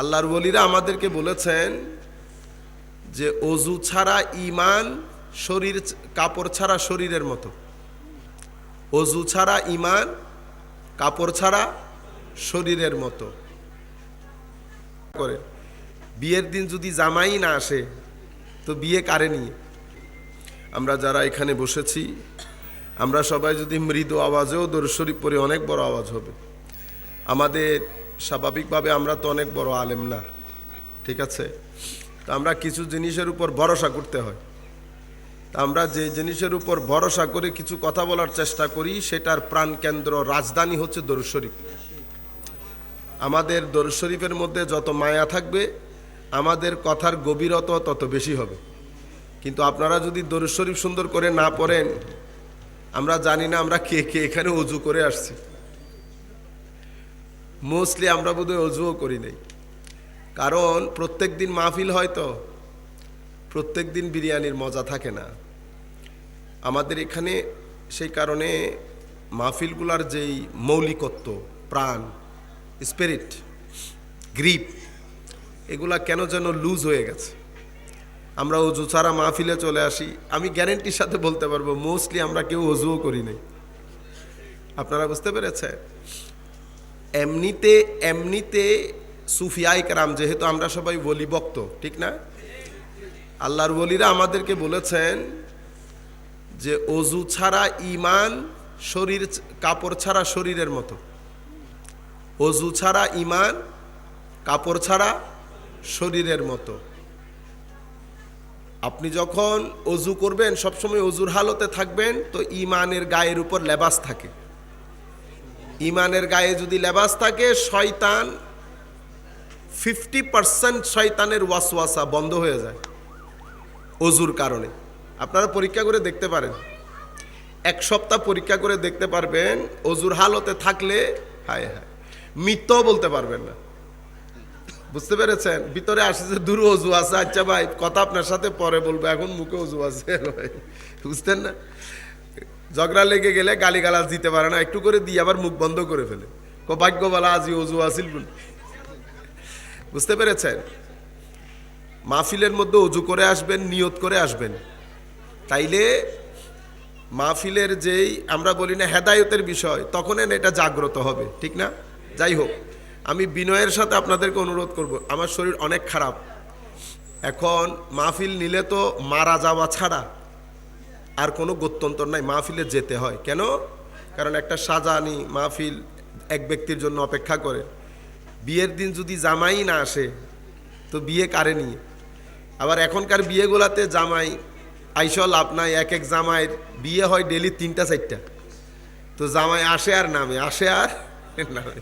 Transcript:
আল্লাহর বলিরা আমাদেরকে বলেছেন যে অজু ছাড়া ইমান শরীর কাপড় ছাড়া শরীরের মতো। অজু ছাড়া ইমান কাপড় ছাড়া শরীরের মতো। করে বিয়ের দিন যদি জামাই না আসে, তো বিয়ে কারে নিয়ে? আমরা যারা এখানে বসেছি, আমরা সবাই যদি মৃদু আওয়াজেও দর্শরী পরে অনেক বড় আওয়াজ হবে। আমাদের স্বাভাবিকভাবে আমরা তো অনেক বড় আলেম না, ঠিক আছে? তো আমরা কিছু জিনিসের উপর ভরসা করতে হয়। তা আমরা যে জিনিসের উপর ভরসা করে কিছু কথা বলার চেষ্টা করি, সেটার প্রাণকেন্দ্র রাজধানী হচ্ছে দরুদ শরীফ। আমাদের দরুদ শরীফের মধ্যে যত মায়া থাকবে, আমাদের কথার গভীরতা তত বেশি হবে। কিন্তু আপনারা যদি দরুদ শরীফ সুন্দর করে না পড়েন, আমরা জানি না আমরা কে কে এখানে অজু করে আসছি। মোস্টলি আমরা বোধহয় অজুও করি নাই। কারণ প্রত্যেক দিন মাহফিল হয় তো প্রত্যেক দিন বিরিয়ানির মজা থাকে না। আমাদের এখানে সেই কারণে মাহফিলগুলার যেই মৌলিকত্ব, প্রাণ স্পিরিট গ্রিপ এগুলা কেন যেন লুজ হয়ে গেছে। আমরা অজু ছাড়া মাহফিলে চলে আসি, আমি গ্যারেন্টির সাথে বলতে পারব মোস্টলি আমরা কেউ অজুও করি নাই। আপনারা বুঝতে পেরেছেন? এমনিতে এমনিতে সুফিয়াই কারাম, যেহেতু আমরা সবাই বলি বক্ত ঠিক না? আল্লাহর বলিরা আমাদেরকে বলেছেন যে অজু ছাড়া ইমান শরীর, কাপড় ছাড়া শরীরের মতো। অজু ছাড়া ইমান কাপড় ছাড়া শরীরের মতো। আপনি যখন অজু করবেন, সবসময় অজুর হালতে থাকবেন, তো ইমানের গায়ের উপর লেবাস থাকে। ইমানের গায়ে যদি লেবাস থাকে, শয়তান ফিফটি পার্সেন্ট শয়তানের ওয়াসওয়াসা বন্ধ হয়ে যায় অজুর কারণে। আপনারা পরীক্ষা করে দেখতে পারেন। এক সপ্তাহ পরীক্ষা করে দেখতে পারবেন, অজুর হালতে থাকলে, হায় হায় মিথ্য বলতে পারবেন না। বুঝতে পেরেছেন? ভিতরে আসে যে দূর অজু আছে আচ্ছা ভাই, কথা আপনার সাথে পরে বলব, এখন মুখে অজু আছে বুঝতেন না? ঝগড়া লেগে গেলে গালিগালাজ দিতে পারে না, একটু করে দিয়ে আবার মুখ বন্ধ করে ফেলে। কো ভাগ্য বলা আজি অজু আসিল বলে বুঝতে পেরেছেন? মাহফিলের মধ্যে অজু করে আসবেন, নিয়ত করে আসবেন। তাইলে মাহফিলের যেই আমরা বলি না হেদায়তের বিষয়, তখন এটা জাগ্রত হবে, ঠিক না? যাই হোক, আমি বিনয়ের সাথে আপনাদেরকে অনুরোধ করব, আমার শরীর অনেক খারাপ। এখন মাহফিল নিলে তো মারা যাওয়া ছাড়া আর কোনো গত্যন্তর নাই, মাহফিলে যেতে হয়। কেন? কারণ একটা সাজানি মাহফিল এক ব্যক্তির জন্য অপেক্ষা করে। বিয়ের দিন যদি জামাই না আসে, তো বিয়ে কারে নিয়ে? আবার এখনকার বিয়েগুলাতে জামাই, আইস লাভ নাই, এক এক জামাইয়ের বিয়ে হয় ডেলি তিনটা, চারটা। তো জামাই আসে আর নামে, আসে আর নামে।